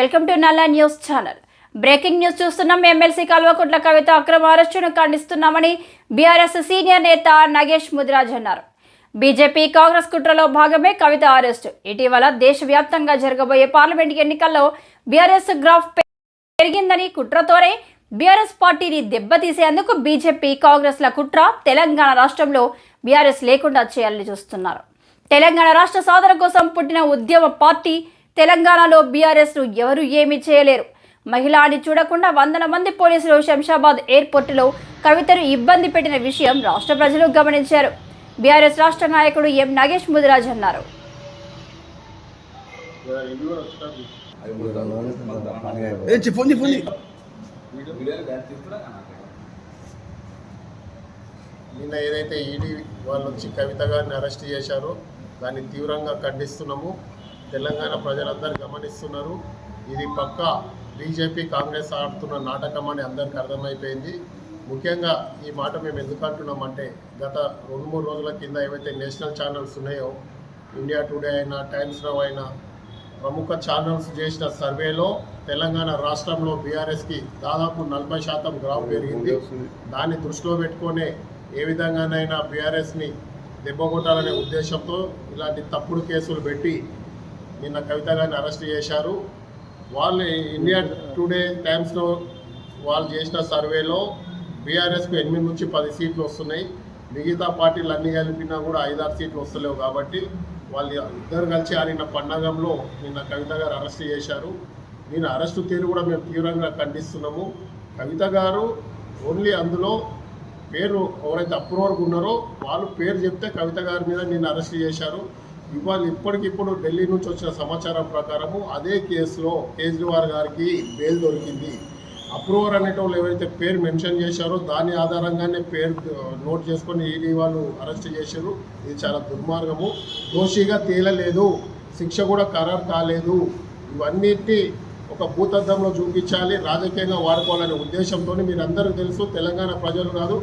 Welcome to Nalla news channel. Breaking news చూస్తున్నాం. MLC Kalvakuntla Kavitha అక్రమ అరెస్టును ఖండిస్తున్నామని బీఆర్ఎస్ సీనియర్ నేత నగేష్ ముదిరాజ్ అన్నారు. బీజేపీ కాంగ్రెస్ కుట్రలో భాగమే కవిత అరెస్టు. ఇటీవల దేశవ్యాప్తంగా జరగబోయే పార్లమెంట్ ఎన్నికల్లో బీఆర్ఎస్ గ్రాఫ్ పెరిగిందని కుట్రతోనే బీఆర్ఎస్ పార్టీని దెబ్బతీసేందుకు బీజేపీ కాంగ్రెస్ల కుట్ర తెలంగాణ రాష్ట్రంలో బీఆర్ఎస్ లేకుండా చేయాలని చూస్తున్నారు. తెలంగాణ రాష్ట్ర సాధన కోసం పుట్టిన ఉద్యమ పార్టీ తెలంగాణలో బీఆర్ఎస్ను ఎవరు ఏమీ చేయలేరు. మహిళ అని చూడకుండా వందల మంది పోలీసులు శంషాబాద్ ఎయిర్పోర్టులో కవితను ఇబ్బంది పెట్టిన విషయం రాష్ట్ర ప్రజలు గమనించారు. బీఆర్ఎస్ రాష్ట్ర నాయకుడు ఎం నాగేష్ ముదిరాజ్ అన్నారు. నిన్న ఏదైతే ఈడీ వాళ్ళు వచ్చి కవిత గారిని అరెస్ట్ చేశారో దాన్ని తీవ్రంగా ఖండిస్తున్నాము. తెలంగాణ ప్రజలందరూ గమనిస్తున్నారు. ఇది పక్క బీజేపీ కాంగ్రెస్ ఆడుతున్న నాటకం అని అందరికీ అర్థమైపోయింది. ముఖ్యంగా ఈ మాట మేము ఎందుకు అంటున్నామంటే గత రెండు మూడు రోజుల కింద ఏవైతే నేషనల్ ఛానల్స్ ఉన్నాయో ఇండియా టుడే అయినా టైమ్స్ నవ్ అయినా ప్రముఖ ఛానల్స్ చేసిన సర్వేలో తెలంగాణ రాష్ట్రంలో బీఆర్ఎస్కి దాదాపు నలభై శాతం గ్రాఫ్ పెరిగింది. దాన్ని దృష్టిలో పెట్టుకునే ఏ విధంగానైనా బీఆర్ఎస్ని దెబ్బకొట్టాలనే ఉద్దేశంతో ఇలాంటి తప్పుడు కేసులు పెట్టి నిన్న కవిత గారిని అరెస్ట్ చేశారు. వాళ్ళు ఇండియా టుడే టైమ్స్లో వాళ్ళు చేసిన సర్వేలో బీఆర్ఎస్కు ఎనిమిది నుంచి పది సీట్లు వస్తున్నాయి. మిగతా పార్టీలు అన్ని కలిపినా కూడా ఐదారు సీట్లు వస్తలేవు కాబట్టి వాళ్ళు ఇద్దరు కలిసి ఆడిన పండగంలో నిన్న కవిత గారు అరెస్ట్ చేశారు. నేను అరెస్టు తీరు కూడా మేము తీవ్రంగా ఖండిస్తున్నాము. కవిత గారు ఓన్లీ అందులో పేరు ఎవరైతే అప్రూవర్గా ఉన్నారో వాళ్ళు పేరు చెప్తే కవిత గారి మీద నేను అరెస్ట్ చేశారు. ఇవాళ ఇప్పటికిప్పుడు ఢిల్లీ నుంచి వచ్చిన సమాచారం ప్రకారము అదే కేసులో కేజ్రీవాల్ గారికి బెయిల్ దొరికింది. అప్రూవర్ అనేటోళ్ళు ఎవరైతే పేరు మెన్షన్ చేశారో దాని ఆధారంగానే పేరు నోట్ చేసుకొని ఈడీ వాళ్ళు అరెస్ట్ చేశారు. ఇది చాలా దుర్మార్గము. దోషిగా తేలలేదు. శిక్ష కూడా ఖరారు కాలేదు. ఇవన్నిటి ఒక భూతద్దంలో చూపించాలి. రాజకీయంగా వాడుకోవాలనే ఉద్దేశంతో మీరందరూ తెలుసు తెలంగాణ ప్రజలు కాదు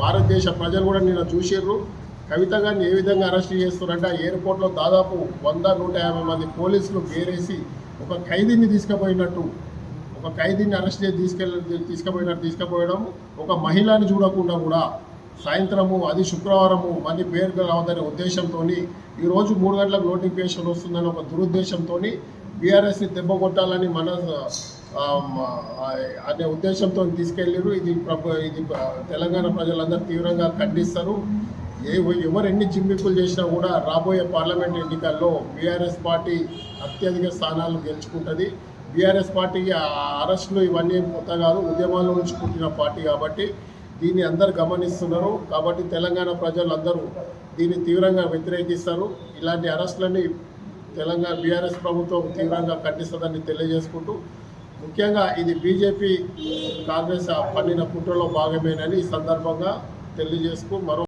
భారతదేశ ప్రజలు కూడా నిన్న చూసిర్రు. కవిత గారిని ఏ విధంగా అరెస్ట్ చేస్తున్నారంటే ఆ ఎయిర్పోర్ట్లో దాదాపు వంద నూట యాభై మంది పోలీసులు వేరేసి ఒక ఖైదీని తీసుకుపోయినట్టు ఒక ఖైదీని అరెస్ట్ చేసి తీసుకెళ్ళి తీసుకుపోయినట్టు తీసుకుపోయడం ఒక మహిళని చూడకుండా కూడా సాయంత్రము అది శుక్రవారము మళ్ళీ పేరు రావద్దనే ఉద్దేశంతో ఈరోజు మూడు గంటలకు నోటిఫికేషన్ వస్తుందని ఒక దురుద్దేశంతో బీఆర్ఎస్ని దెబ్బ కొట్టాలని మన అనే ఉద్దేశంతో తీసుకెళ్ళారు. ఇది ప్రభు ఇది తెలంగాణ ప్రజలందరూ తీవ్రంగా ఖండిస్తారు. ఏ ఎవరు ఎన్ని చేసినా కూడా రాబోయే పార్లమెంట్ ఎన్నికల్లో బీఆర్ఎస్ పార్టీ అత్యధిక స్థానాలు గెలుచుకుంటుంది. బీఆర్ఎస్ పార్టీకి ఆ అరెస్టులు ఇవన్నీ కొత్త కాదు ఉద్యమాల నుంచి పుట్టిన పార్టీ కాబట్టి దీన్ని అందరు గమనిస్తున్నారు. కాబట్టి తెలంగాణ ప్రజలందరూ దీన్ని తీవ్రంగా వ్యతిరేకిస్తారు. ఇలాంటి అరెస్టులని తెలంగాణ బీఆర్ఎస్ ప్రభుత్వం తీవ్రంగా ఖండిస్తుందని తెలియజేసుకుంటూ ముఖ్యంగా ఇది బీజేపీ కాంగ్రెస్ పండిన కుట్రలో భాగమేనని ఈ సందర్భంగా తెలియజేసుకు మరో